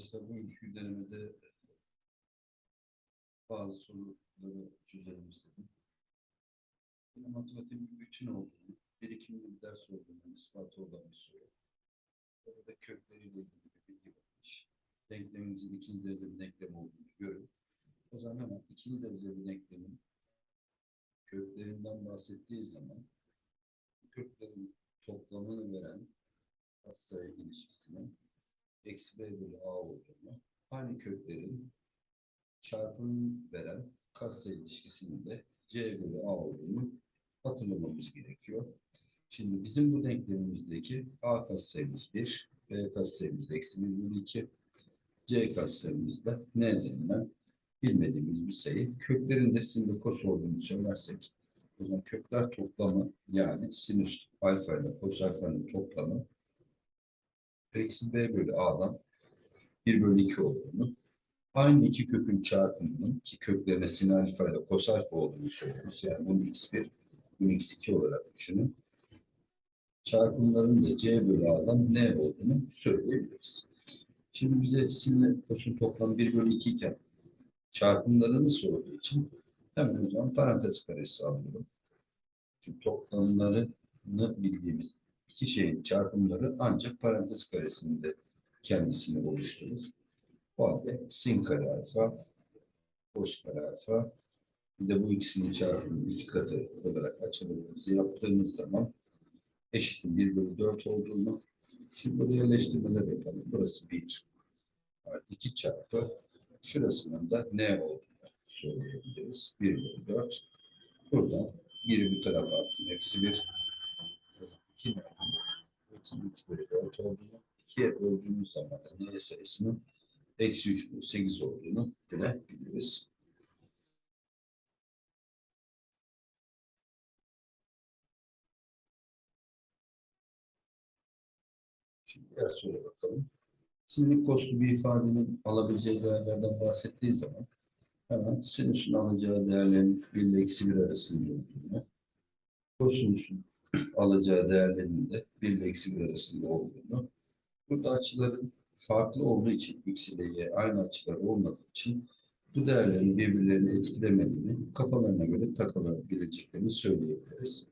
Arkadaşlar bu ilk denemede bazı soruları çözelim istedim. Yine matematik bir bütün olduğunu, birikimli bir ders olduğunu ispatı olan bir soru. Burada kökleriyle ilgili bir bilgi vermiş. Denklemimizin ikinci derece bir denklem olduğunu görün. O zaman hemen ikinci derece bir denklemin köklerinden bahsettiği zaman köklerin toplamını veren katsayı ilişkisinin eksi b bölü a olduğunu, aynı köklerin çarpımını veren katsayı ilişkisinin de c bölü a olduğunu hatırlamamız gerekiyor. Şimdi bizim bu denklemimizdeki a katsayımız 1, b katsayımız eksi 1 bölü 2, c katsayımız da n bilmediğimiz bir sayı. Köklerin de sin kos olduğunu söylersek, o zaman kökler toplamı yani sinüs alfa ile kos alfanın toplamı eksi b bölü a'dan 1 bölü 2 olduğunu, aynı iki kökün çarpımının ki köklerine sin alfa ile kos alfa olduğunu söylüyoruz. Yani bunu x1, bunu x2 olarak düşünün. Çarpımların da c bölü a'dan ne olduğunu söyleyebiliriz. Şimdi bize sin kosun toplamı 1 bölü 2 iken çarpımlarını sorduğu için hemen o zaman parantez karesi alıyorum. Çünkü toplamlarını bildiğimiz iki şeyin çarpımları ancak parantez karesinde kendisini oluşturur. O halde sin kare alfa, cos kare alfa, bir de bu ikisinin çarpımı iki katı olarak açılımımızı yaptığımız zaman eşittir 1 bölü 4 olduğunu şimdi buraya yerleştirmeler yapalım. Burası 1 artı 2 çarpı şurasının da ne olduğunu söyleyebiliriz. 1 bölü 4. Buradan 1'i bu tarafa attım. Eksi 1 2 ne? Eksi 3 bölü 4 olduğunu, 2'ye böldüğümüz zaman da n sayısının eksi 3 bölü 8 olduğunu bilebiliriz. Şimdi diğer soruya bakalım. Sinüs koslu bir ifadenin alabileceği değerlerden bahsettiği zaman hemen sinüsün alacağı değerlerin 1 ile eksi 1 arasında olduğunu, kosinüsün alacağı değerlerinin de 1 ile eksi 1 arasında olduğunu, burada açıların farklı olduğu için x ile y aynı açılar olmadığı için bu değerlerin birbirlerini etkilemediğini kafalarına göre takılabileceklerini söyleyebiliriz.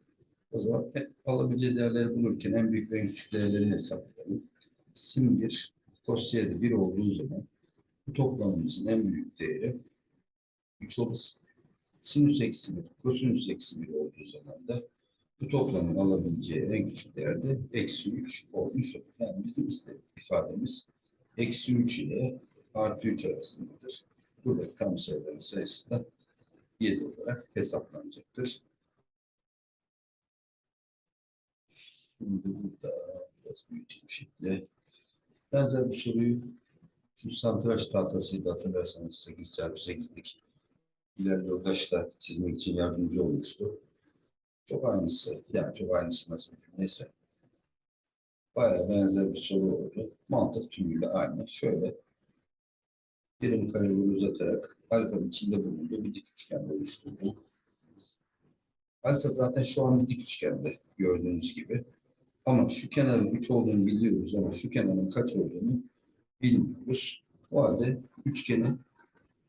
O zaman alabileceği değerleri bulurken en büyük ve en küçük değerlerini hesaplayalım. Sin 1, cos y de 1 olduğu zaman bu toplamımızın en büyük değeri 3 olur. Sinüs eksi 1, kosinüs eksi 1 olduğu zaman da bu toplamın alabileceği en küçük değer de eksi 3 olmuş olur. Yani bizim istediğimiz ifademiz eksi 3 ile artı 3 arasındadır. Burada tam sayıların sayısı da 7 olarak hesaplanacaktır. Şimdi burada biraz büyüteyim şekli. Benzer bir soruyu şu santraç tahtasıyla hatırlarsanız 8 çarpı 8'lik ileride yoldaşla çizmek için yardımcı olmuştu. Çok aynısı. Yani çok aynısı nasıl bir neyse. Bayağı benzer bir soru oldu. Mantık tümüyle aynı. Şöyle birim kareleri uzatarak alfanın içinde bulunduğu bir dik üçgen oluşturdu. Alfa zaten şu an bir dik üçgende gördüğünüz gibi. Ama şu kenarın 3 olduğunu biliyoruz ama şu kenarın kaç olduğunu bilmiyoruz. O halde üçgeni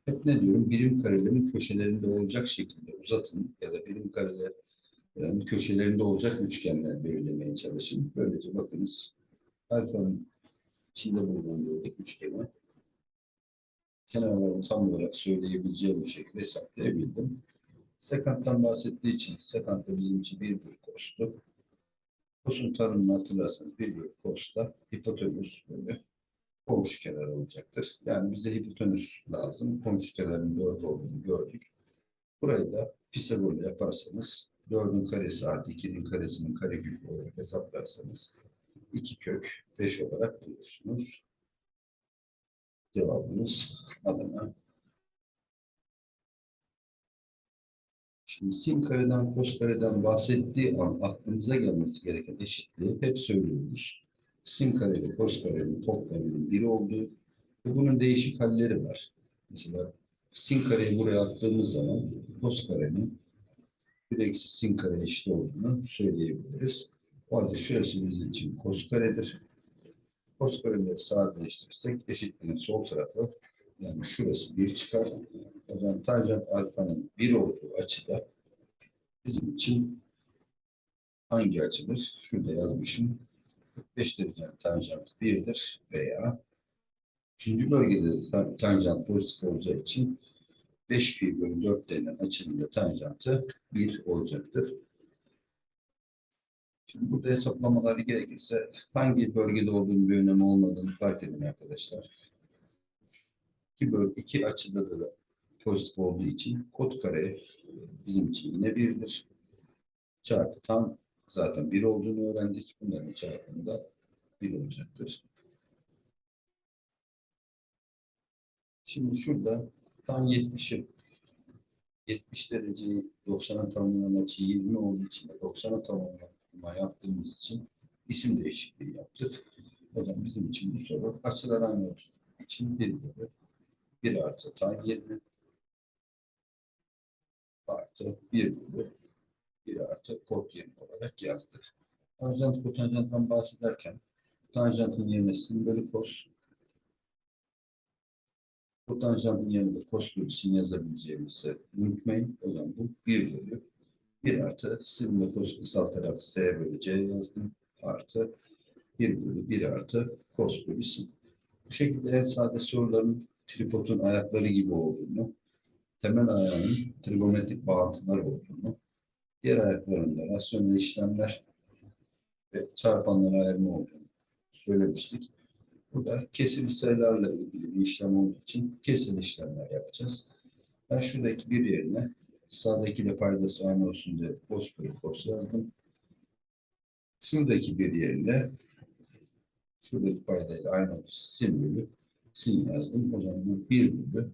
hep ne diyorum birim karelerin köşelerinde olacak şekilde uzatın ya da birim kareler yani köşelerinde olacak üçgenler belirlemeye çalışın. Böylece bakınız alfanın içinde bulunduğu dik üçgeni kenarlarını tam olarak söyleyebileceğim bir şekilde hesaplayabildim. Sekanttan bahsettiği için sekant da bizim için bir bir kostu. Kosun tanımını hatırlarsanız bir bir kosta hipotenüs bölü komşu kenar olacaktır. Yani bize hipotenüs lazım. Komşu kenarının 4 olduğunu gördük. Burayı da Pisagor'la yaparsanız 4'ün karesi artı 2'nin karesinin karekök olarak hesaplarsanız 2 kök 5 olarak bulursunuz. Cevabımız Adana. Şimdi sin kareden kos kareden bahsettiği an aklımıza gelmesi gereken eşitliği hep söylüyoruz. Sin kare ile kos karenin toplamının 1 olduğu ve bunun değişik halleri var. Mesela sin kareyi buraya attığımız zaman kos karenin bir eksi sin kare eşit olduğunu söyleyebiliriz. O halde şurası bizim için kos karedir. Kos kareleri sadeleştirirsek eşitliğin sol tarafı yani şurası bir çıkar. O zaman tanjant alfanın bir olduğu açıda bizim için hangi açıdır? Şurada yazmışım. 45 derecenin tanjantı 1'dir veya üçüncü bölgede de tan- tanjant pozitif olacağı için 5 pi bölü 4 denen açının tanjantı 1 olacaktır. Şimdi burada hesaplamaları gerekirse hangi bölgede olduğunu bir önemi olmadığını fark edin arkadaşlar. İki, böl iki açıda da pozitif olduğu için kod kare bizim için yine birdir. Çarpı tam zaten bir olduğunu öğrendik. Bunların çarpımı da bir olacaktır. Şimdi şurada tam 70'i 70 dereceyi 90'a tamamlayan açı 20 olduğu için de 90'a tamamlama yaptığımız için isim değişikliği yaptık. O zaman bizim için bu soru açılar aynı olduğu için 1 bölü 1 artı tan 20 artı 1 bölü 1 artı kod 20 olarak yazdık. Tanjant kotanjanttan bahsederken tanjantın yerine sin bölü kos kotanjantın yerine kos bölü sin yazabileceğimizi unutmayın. O zaman bu 1 bölü 1 artı sin ve kos kısaltarak s bölü c yazdım. Artı 1 bölü 1 artı kos. Bu şekilde en sade soruların tripodun ayakları gibi olduğunu, temel ayağının trigonometrik bağıntılar olduğunu, diğer ayaklarında rasyonel işlemler ve çarpanlara ayırma olduğunu söylemiştik. Burada kesir sayılarla ilgili bir işlem olduğu için kesir işlemler yapacağız. Ben şuradaki bir yerine sağdaki ile paydası aynı olsun diye kos bölü kos yazdım. Şuradaki bir yerine şuradaki paydayla aynı olsun sin bölü sin yazdım. O zaman bu 1 bölü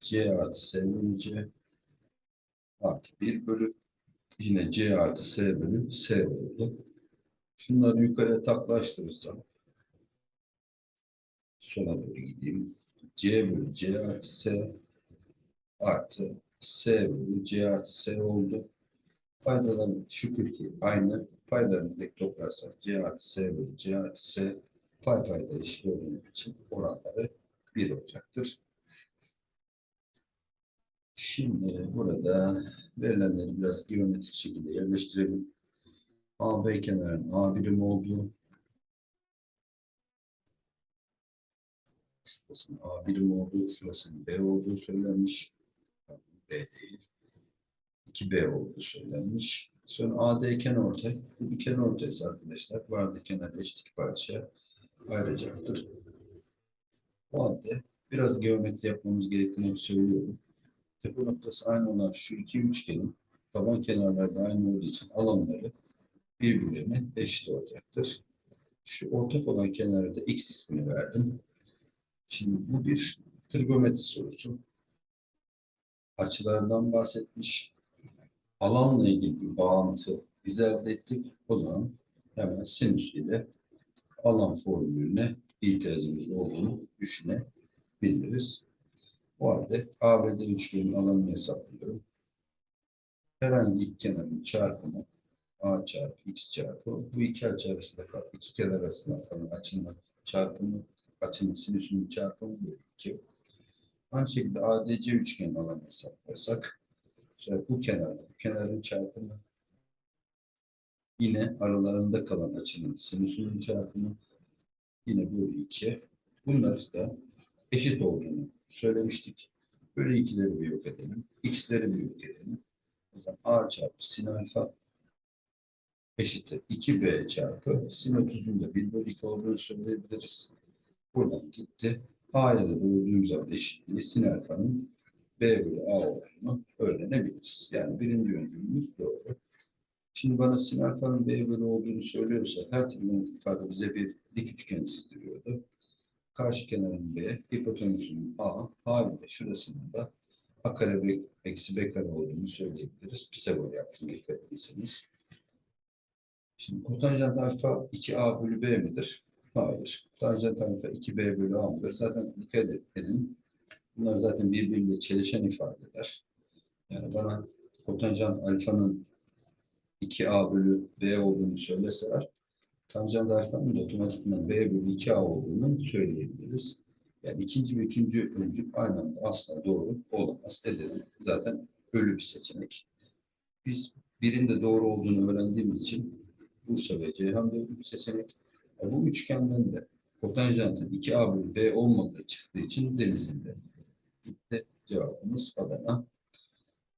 c artı s bölü c artı 1 bölü yine c artı s bölü s oldu. Şunları yukarıya taklaştırırsam sola doğru gideyim. c bölü c artı s artı s bölü c artı s oldu. Paydalar şükür ki aynı. Paydalarını tek toplarsak c artı s bölü c artı s pay payda eşit olduğu için oranları 1 olacaktır. Şimdi burada verilenleri biraz geometrik şekilde yerleştirelim. AB kenarının A birim olduğu şurasının A birim olduğu, şurasının B olduğu söylenmiş. B değil. 2B olduğu söylenmiş. Sonra AD kenarortay. Bu bir kenarortaysa arkadaşlar vardı kenar eşit iki parçaya ayrıcaktır. O halde biraz geometri yapmamız gerektiğini söylüyorum. Tepe noktası aynı olan şu iki üçgenin taban kenarları aynı olduğu için alanları birbirlerine eşit olacaktır. Şu ortak olan kenara da x ismini verdim. Şimdi bu bir trigonometri sorusu. Açılardan bahsetmiş. Alanla ilgili bir bağıntı biz elde ettik. O zaman hemen sinüs ile alan formülüne ihtiyacımız olduğunu düşünebiliriz. O halde ABD üçgenin alanını hesaplıyorum. Herhangi iki kenarın çarpımı A çarpı X çarpı bu iki açı arasında iki kenar arasında kalan açının çarpımı açının sinüsünün çarpımı bölü 2. Aynı şekilde ADC üçgenin alanını hesaplarsak sonra bu kenar, bu kenarın çarpımı yine aralarında kalan açının sinüsünün çarpımı yine bölü 2. Bunlar da eşit olduğunu söylemiştik. Bölü 2'leri bir yok edelim. X'leri bir yok edelim. O zaman A çarpı sin alfa eşittir 2B çarpı sin 30'un da 1 bölü 2 olduğunu söyleyebiliriz. Buradan gitti. A'ya da böldüğüm zaman eşitliği sin alfanın B bölü A olduğunu öğrenebiliriz. Yani birinci öncülümüz doğru. Şimdi bana sin alfanın B bölü olduğunu söylüyorsa her trigonometrik ifade bize bir dik üçgen çizdiriyordu. Karşı kenarın B, hipotenüsünün A, haliyle şurasının da A kare B, eksi B kare olduğunu söyleyebiliriz. Pisagor yaptım dikkat ettiyseniz. Şimdi kotanjant alfa 2A bölü B midir? Hayır. Alfa 2B bölü A mıdır? Zaten dikkat edin. Bunlar zaten birbiriyle çelişen ifadeler. Yani bana kotanjant alfanın 2A bölü B olduğunu söyleseler tanjant alfanın da otomatikman B bölü 2A olduğunu söyleyebiliriz. Yani ikinci ve üçüncü öncül aynı anda asla doğru olamaz. Edenin zaten ölü bir seçenek. Biz birinde doğru olduğunu öğrendiğimiz için Bursa ve Ceyhan da bir seçenek. E, bu üçgenden de kotanjantın 2A bölü B olmadığı çıktığı için denizinde. Gitti cevabımız Adana.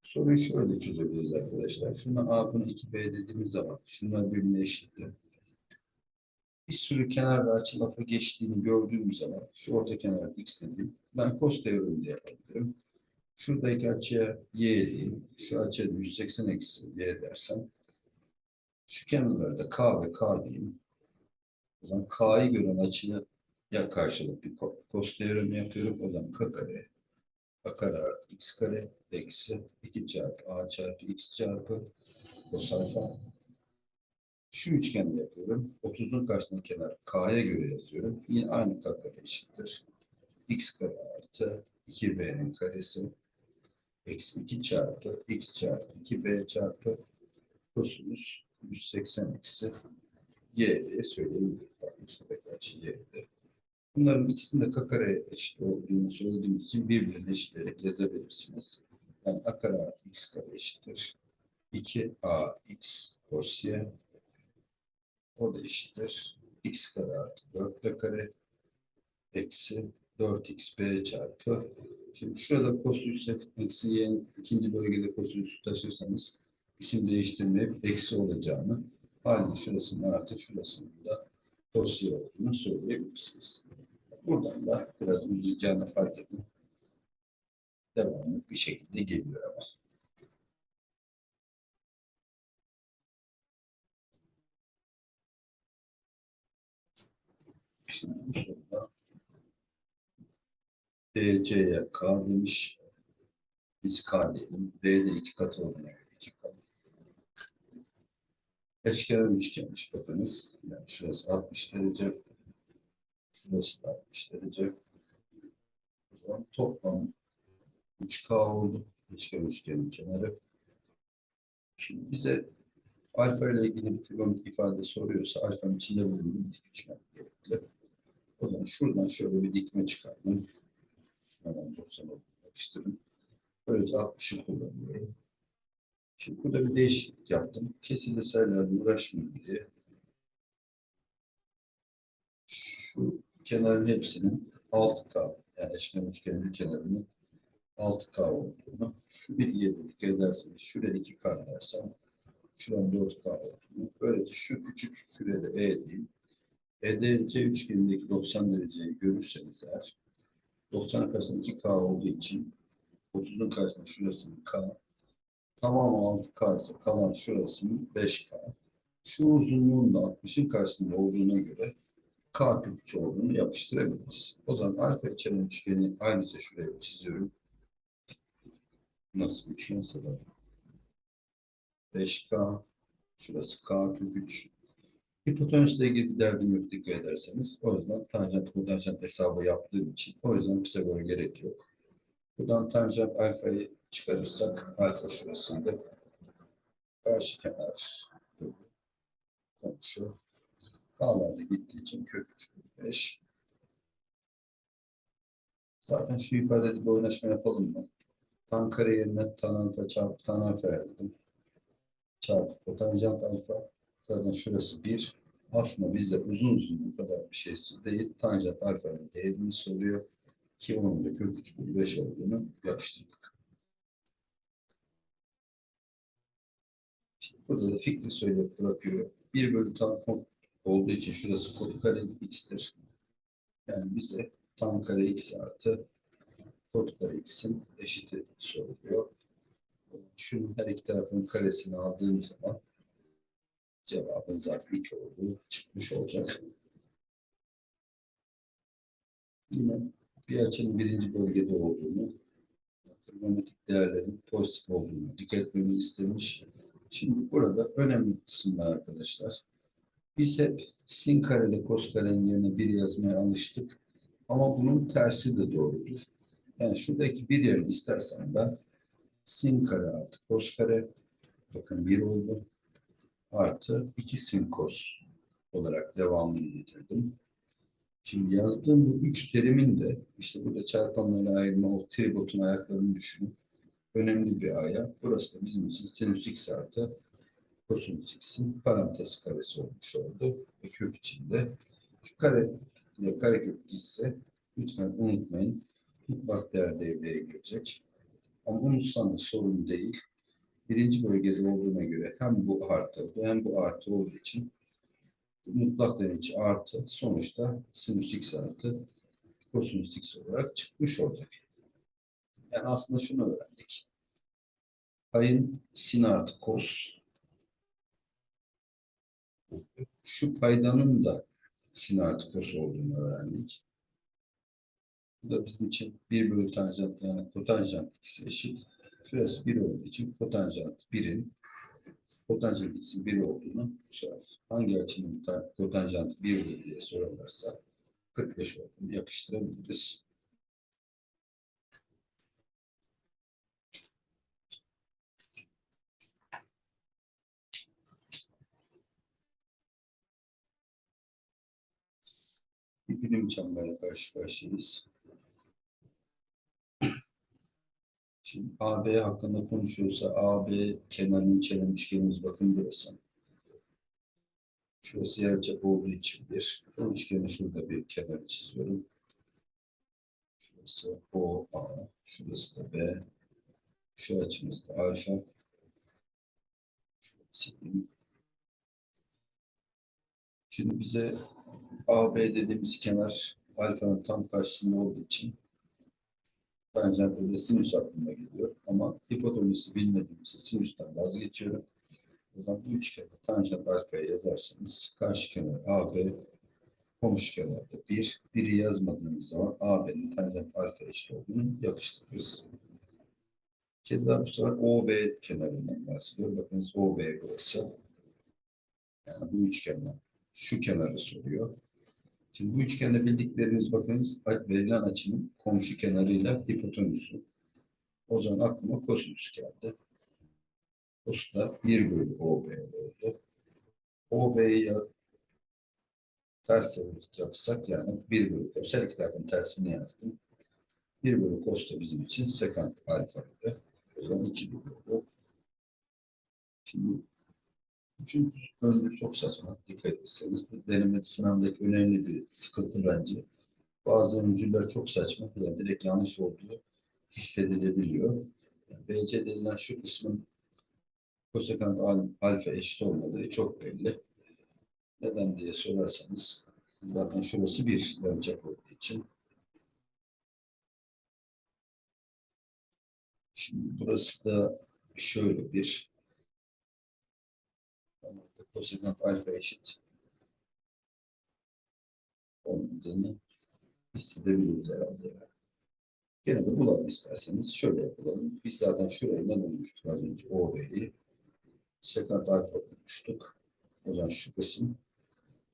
Soruyu şöyle çözebiliriz arkadaşlar. Şuna A, buna 2B dediğimiz zaman şunlar birbirine eşittir. Bir sürü kenar ve açı lafı geçtiğini gördüğüm zaman şu orta kenar x dedim. Ben cos teoremi de yapabilirim. Şuradaki açıya y diyeyim. Şu açıya da 180 eksi y dersem. Şu kenarlara da k ve k diyeyim. O zaman k'yı gören açıya ya karşılık bir ko- cos teoremi yapıyorum. O zaman k kare a kare artı x kare eksi 2 çarpı a çarpı x çarpı cos alfa şu üçgeni yapıyorum. 30'un karşısındaki kenar k'ya göre yazıyorum. Yine aynı k kare eşittir. x kare artı 2b'nin karesi eksi 2 çarpı x çarpı 2b çarpı kosinüs 180 eksi y diye söyleyebilirim. Bakın şuradaki açı. Bunların ikisinin de k kare eşit olduğunu söylediğimiz için birbirine eşitleyerek yazabilirsiniz. Yani a kare artı x kare eşittir. 2ax cos y o da eşittir. x kare artı 4b kare eksi 4xb çarpı. Şimdi şurada kosinüs eksi y'nin ikinci bölgede kosinüs taşırsanız isim değiştirmeyip eksi olacağını halde şurasının artı şurasının da cos y olduğunu söyleyebilirsiniz. Buradan da biraz uzayacağını fark edin. Devamlı bir şekilde geliyor ama. Şimdi bu soruda DC'ye K demiş. Biz K diyelim. B'de iki katı olduğuna göre iki K. Eşkenar üçgenmiş bakınız. Yani şurası 60 derece. Şurası da 60 derece. O zaman toplam 3K oldu. Eşkenar üçgenin kenarı. Şimdi bize alfa ile ilgili bir trigonometrik ifade soruyorsa alfanın içinde bulunduğu bir dik üçgen gerekli. O zaman şuradan şöyle bir dikme çıkardım. Şuradan 90 olduğunu yapıştırın. Böylece 60'ı kullanıyorum. Şimdi burada bir değişiklik yaptım. Kesirli sayılarla uğraşmayayım diye. Şu kenarın hepsinin 6K, yani eşkenar üçgenin kenarının 6K olduğunu, şu de dikkat ederseniz şuraya 2K dersem, şuranın 4K olduğunu, böylece şu küçük şuraya E diyeyim. EDC üçgenindeki 90 dereceyi görürseniz eğer 90'ın karşısında 2K olduğu için 30'un karşısında şurasının K tamamı 6K ise kalan şurasının 5K. Şu uzunluğun da 60'ın karşısında olduğuna göre K kök 3 olduğunu yapıştırabiliriz. O zaman alfa içeren üçgeni ayrıca şuraya çiziyorum. Nasıl bir üçgense de 5K şurası K kök 3 Hipotenüsle ilgili bir derdim yok dikkat ederseniz. O yüzden tanjant kotanjant hesabı yaptığım için o yüzden Pisagor'a gerek yok. Buradan tanjant alfayı çıkarırsak alfa şurasında karşı kenar komşu K'lar da gittiği için kök 3 bölü 5. Zaten şu ifadede bir oynaşma yapalım mı? Tan kare yerine tan alfa çarpı tan alfa yazdım. Çarpı kotanjant alfa. Zaten şurası 1. Aslında bize uzun uzun bu kadar bir şey değil. Tanjant alfanın değerini soruyor. Ki onun da kök 3 bölü 5 olduğunu yapıştırdık. Şimdi burada da fikri söyleyip bırakıyor. 1 bölü tan kod olduğu için şurası kod kare x'tir. Yani bize tan kare x artı kod kare x'in eşiti soruluyor. Şunun her iki tarafının karesini aldığım zaman cevabın zaten 2 olduğu çıkmış olacak. Yine bir açının birinci bölgede olduğunu, trigonometrik değerlerin pozitif olduğunu dikkat etmemi istemiş. Şimdi burada önemli kısımlar arkadaşlar. Biz hep sin karede kos karenin yerine bir yazmaya alıştık. Ama bunun tersi de doğrudur. Yani şuradaki bir yerini istersen ben sin kare artı kos kare bakın bir oldu artı 2 sin kos olarak devamını getirdim. Şimdi yazdığım bu üç terimin de işte burada çarpanları ayırma, o tribotun ayaklarını düşünün. Önemli bir aya. Burası da bizim için sinüs x artı kosinüs x'in parantez karesi olmuş oldu. Ve kök içinde. Şu kare ile karekök ise lütfen unutmayın. Mutlak değer devreye girecek. Ama unutsan da sorun değil. Birinci bölgede olduğuna göre hem bu artı hem bu artı olduğu için mutlak değer artı sonuçta sinüs x artı kosinüs x olarak çıkmış olacak. Yani aslında şunu öğrendik. Payın sin artı kos şu paydanın da sin artı kos olduğunu öğrendik. Bu da bizim için 1 bölü tanjant yani kotanjant x eşit. Şurası 1 olduğu için kotanjant 1'in kotanjant x'in 1 olduğunu hangi açının ta- kotanjantı 1 diye sorarlarsa 45 olduğunu yapıştırabiliriz. Bir bilim çemberle karşı karşıyayız. Şimdi AB hakkında konuşuyorsa AB kenarını içeren üçgenimiz bakın burası. Şurası yarıçap olduğu için bir. Bu üçgeni şurada bir kenar çiziyorum. Şurası OA, şurası da B. Şu açımız da alfa. Şurası. Şimdi bize AB dediğimiz kenar alfanın tam karşısında olduğu için tanjant ve sinüs aklıma geliyor. Ama hipotenüsü bilmediğim için sinüsten vazgeçiyorum. Zaman bu üçgende tanjant alfaya yazarsanız karşı kenar AB komşu kenarda 1. Biri yazmadığınız zaman AB'nin tanjant alfa eşit olduğunu yapıştırırız. Keza bu sefer OB kenarından bahsediyor. Bakınız OB burası. Yani bu üçgenden şu kenarı soruyor. Şimdi bu üçgende bildikleriniz bakınız verilen açının komşu kenarıyla hipotenüsü. O zaman aklıma kosinüs geldi. Kos da 1 bölü OB oldu. OB'yi ters çevirip yapsak yani 1 bölü kos. Her iki tarafın tersini yazdım. 1 bölü kos da bizim için sekant alfaydı. O zaman 2 bölü Şimdi Üçüncü öncü çok saçma. Dikkat etseniz. Bu deneme sınavdaki önemli bir sıkıntı bence. Bazı öncüler çok saçma. Yani direkt yanlış olduğu hissedilebiliyor. Yani BC denilen şu kısmın kosekant al- alfa eşit olmadığı çok belli. Neden diye sorarsanız zaten şurası bir yarıçap olduğu için. Şimdi burası da şöyle bir kosinüs alfa eşit olmadığını hissedebiliriz herhalde. ya. Gene de bulalım isterseniz. Şöyle yapalım. Biz zaten şurayı ne bulmuştuk az önce? OB'yi. Sekant alfa bulmuştuk. O zaman şu kısım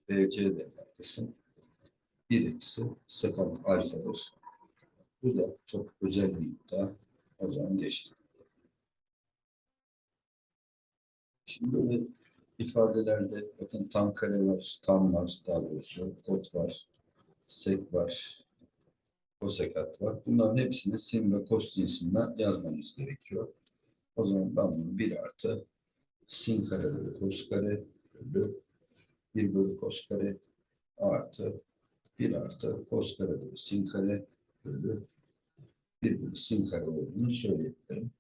BC denilen kısım 1 eksi sekant alfadır. Bu da çok özel bir iddia. O zaman geçtik. Şimdi ifadelerde bakın tam kare var, tam var daha doğrusu, kot var, sek var, kosekat var. Bunların hepsini sin ve kos cinsinden yazmamız gerekiyor. O zaman ben bunu 1 artı sin kare bölü kos kare bölü 1 bölü kos kare artı 1 artı kos kare bölü sin kare bölü 1 bölü sin kare olduğunu söyleyebilirim.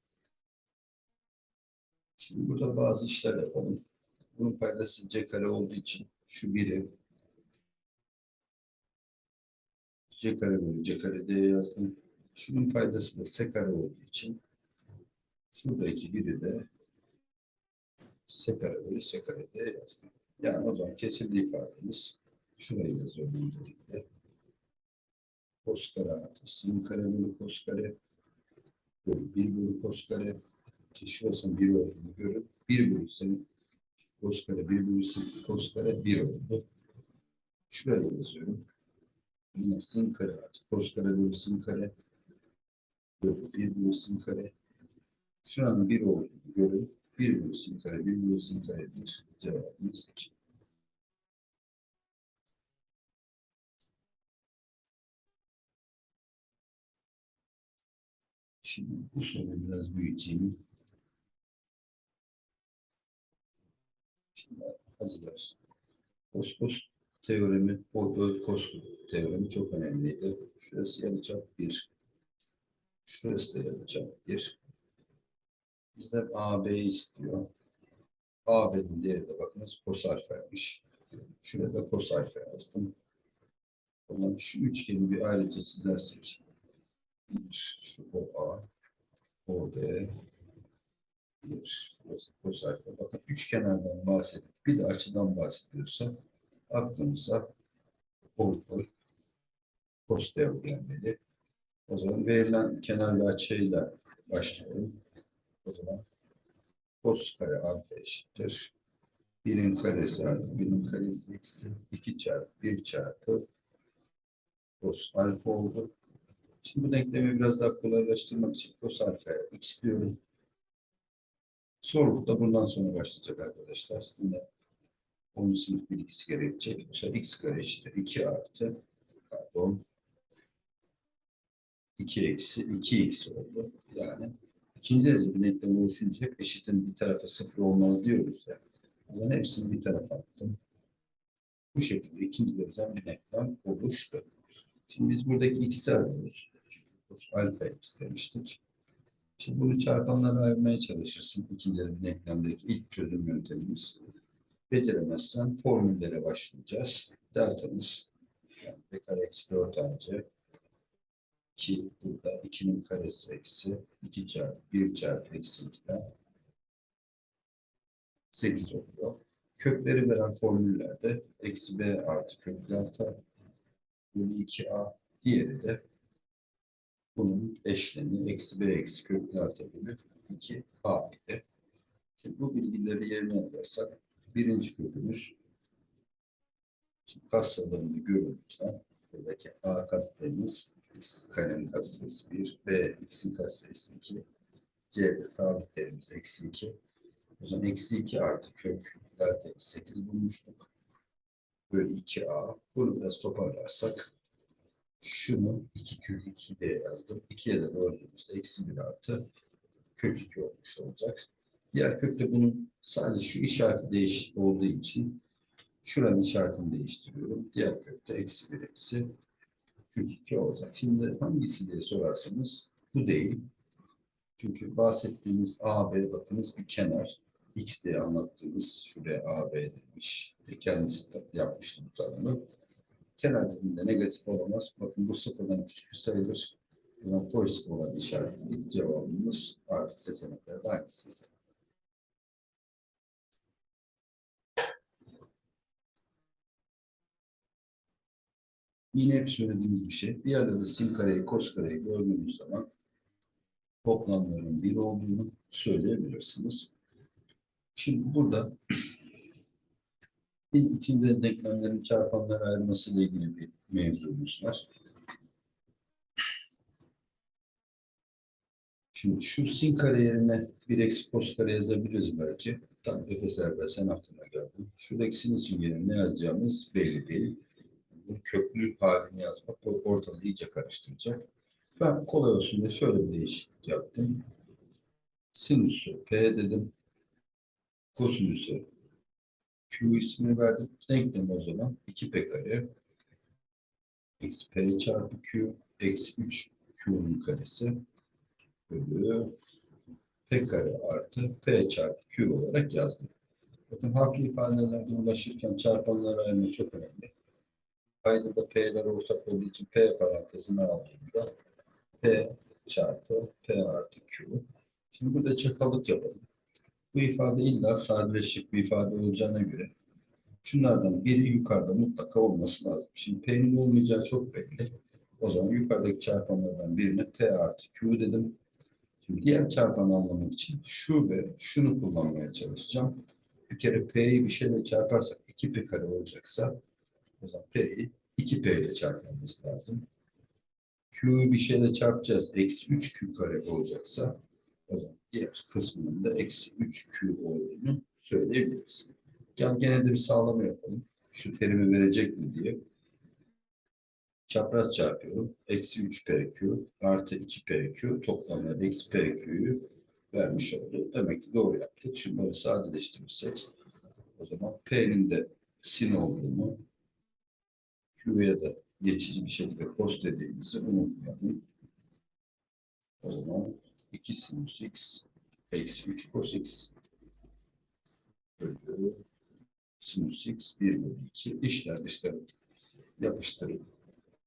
Şimdi burada bazı işler yapalım. Bunun paydası c kare olduğu için şu biri c kare bölü c kare diye yazdım. Şunun paydası da s kare olduğu için şuradaki biri de s kare bölü s kare diye yazdım. Yani o zaman kesildi ifademiz. Şurayı yazıyorum öncelikle. Kos kare artı sin kare bölü kos kare bölü 1 bölü kos kare ki şurasının 1 olduğunu görüp 1 bölü sin Kos kare 1 bölü 8. Kare 1 oldu. Şuraya yazıyorum. Yine sin kare artı. Kos kare bölü sin kare. Bölü 1 bölü sin kare. Şu an 1 oldu. Görün. 1 bölü sin kare 1 bölü sin kare 1. Cevabını seçin. Şimdi bu soruyu biraz büyüteyim. Hazırlar. Koskos teoremi, o Koskos teoremi çok önemliydi. Şurası yarıçap 1. Şurası da yarıçap 1. Bizden AB istiyor. AB'nin değeri de bakınız kos alfaymış. Şurada kos alfa yazdım. O zaman şu üçgeni bir ayrıca çizersek. Bir, şu OA, OB, bir, şurası kos alfa. Bakın üç kenardan bahsettik. Bir de açıdan bahsediyorsa aklımıza orta kos teori gelmeli. O zaman verilen kenar açıyla başlayalım. O zaman cos kare alfa eşittir. Birin karesi artı birin karesi eksi 2 çarpı 1 çarpı cos alfa oldu. Şimdi bu denklemi biraz daha kolaylaştırmak için cos alfa x diyorum. Soruluk da bundan sonra başlayacak arkadaşlar. Yine 10. sınıf bilgisi gerekecek. Sefer x kare eşittir 2 artı pardon 2 eksi 2x oldu. Yani ikinci derece bir denklem oluşunca hep eşitin bir tarafı sıfır olmalı diyoruz ya. Bunların hepsini bir tarafa attım. Bu şekilde ikinci derece bir denklem oluştu. Şimdi biz buradaki x'i arıyoruz. Çünkü alfa x demiştik. Şimdi bunu çarpanlara ayırmaya çalışırsın. İkinci denklemdeki ilk çözüm yöntemimiz. Beceremezsen formüllere başlayacağız. Deltamız yani b kare eksi 4 ac 2 burada 2'nin karesi eksi 2 çarpı 1 çarpı eksi 2'den 8 oluyor. Kökleri veren formüllerde eksi b artı kök delta bölü 2a diğeri de bunun eşleni eksi b eksi kök delta bölü 2a idi. Şimdi bu bilgileri yerine yazarsak birinci kökümüz şimdi katsayılarını görün lütfen. Buradaki a katsayımız x karenin katsayısı 1, b x'in katsayısı 2, c de sabit değerimiz eksi 2. O zaman eksi 2 artı kök delta eksi 8 bulmuştuk. Böyle 2a. Bunu biraz toparlarsak şunu 2 kök 2 diye yazdım. 2'ye de böldüğümüzde eksi 1 artı kök 2 olmuş olacak. Diğer kökte bunun sadece şu işareti değişik olduğu için şuranın işaretini değiştiriyorum. Diğer kökte eksi 1 eksi kök 2 olacak. Şimdi hangisi diye sorarsanız bu değil. Çünkü bahsettiğimiz AB bakınız bir kenar. X diye anlattığımız şuraya AB demiş. E, Kendisi yapmıştı bu tanımı. Kenar dediğinde negatif olamaz. Bakın bu sıfırdan küçük bir sayıdır. Buna pozitif olan işaretli cevabımız artık seçeneklerde hangisi? Yine hep söylediğimiz bir şey. Bir de sin kareyi, kos kareyi gördüğünüz zaman toplamların bir olduğunu söyleyebilirsiniz. Şimdi burada bir içinde denklemlerin çarpanlara ayrılması ile ilgili bir mevzumuz var. Şimdi şu sin kare yerine bir eksi kos kare yazabiliriz belki. Tam Efes Erbel sen aklıma geldin. Şuradaki sinüsün yerine ne yazacağımız belli değil. Bu köklü halini yazmak ortalığı iyice karıştıracak. Ben kolay olsun diye şöyle bir değişiklik yaptım. Sinüsü P dedim. Kosinüsü Q ismini verdim. Denklemi o zaman 2P kare eksi P çarpı Q eksi 3 Q'nun karesi bölü P kare artı P çarpı Q olarak yazdım. Bakın harfli ifadelerde ulaşırken çarpanlara ayırma çok önemli. Paydada P'ler ortak olduğu için P parantezine aldığımda P çarpı P artı Q. Şimdi burada çakallık yapalım. Bu ifade illa sadeleşik bir ifade olacağına göre şunlardan biri yukarıda mutlaka olması lazım. Şimdi P'nin olmayacağı çok belli. O zaman yukarıdaki çarpanlardan birine P artı Q dedim. Şimdi diğer çarpanı anlamak için şu ve şunu kullanmaya çalışacağım. Bir kere P'yi bir şeyle çarparsak 2P kare olacaksa o zaman P'yi 2P ile çarpmamız lazım. Q'yu bir şeyle çarpacağız. Eksi 3Q kare olacaksa o zaman diğer kısmının da eksi 3Q olduğunu söyleyebiliriz. Gel gene de bir sağlama yapalım. Şu terimi verecek mi diye. Çapraz çarpıyorum. Eksi 3 PQ artı 2 PQ toplamda eksi PQ'yu vermiş oldu. Demek ki doğru yaptık. Şimdi böyle sadeleştirirsek o zaman P'nin de sin olduğunu Q'ya da geçici bir şekilde cos dediğimizi unutmayalım. O zaman 2 sinüs x eksi 3 cos x bölü sinüs x 1 bölü 2 işler dışlar yapıştırıp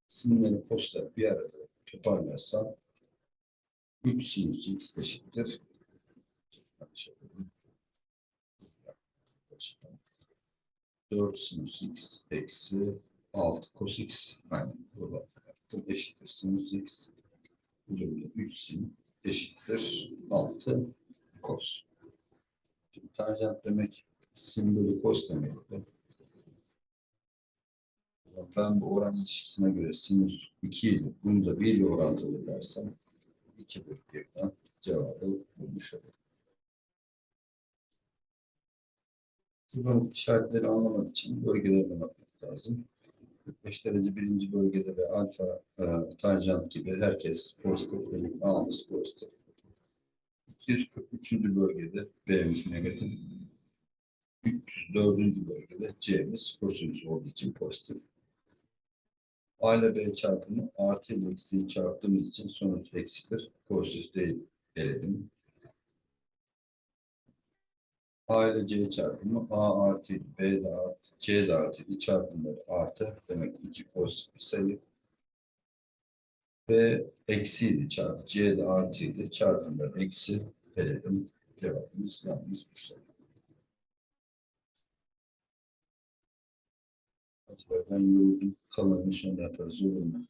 sinirleri coslar bir arada toparlarsam 3 sinüs x eşittir. Açalım. 4 sinüs x eksi 6 cos x. Aynen burada yaptım eşittir. Sinüs x bölü 3 sin eşittir 6 cos. Şimdi tanjant demek sin bölü cos demekti. Ben bu oran ilişkisine göre sinüs 2 ile bunu da 1 ile orantılı dersem 2 bölü 1'den cevabı bulmuş olurum. Bunun işaretleri anlamak için bölgelerine bakmak lazım. 45 derece birinci bölgede ve alfa e, tanjant gibi herkes pozitif demek A'mız pozitif. 243. bölgede B'miz negatif. 304. bölgede C'miz kosinüs olduğu için pozitif. A ile B çarpımı artı ile eksiği çarptığımız için sonuç eksidir. Pozitif değil eledim. A ile C çarpımı A artı B de artı C de artı bir çarpımları artı demek ki iki pozitif bir sayı. B eksiydi çarpı C de artıydı çarpımları eksi eledim. Cevabımız yalnız bu sayı. Hadi ben yoruldum. Kalanını sonra yaparız olur mu?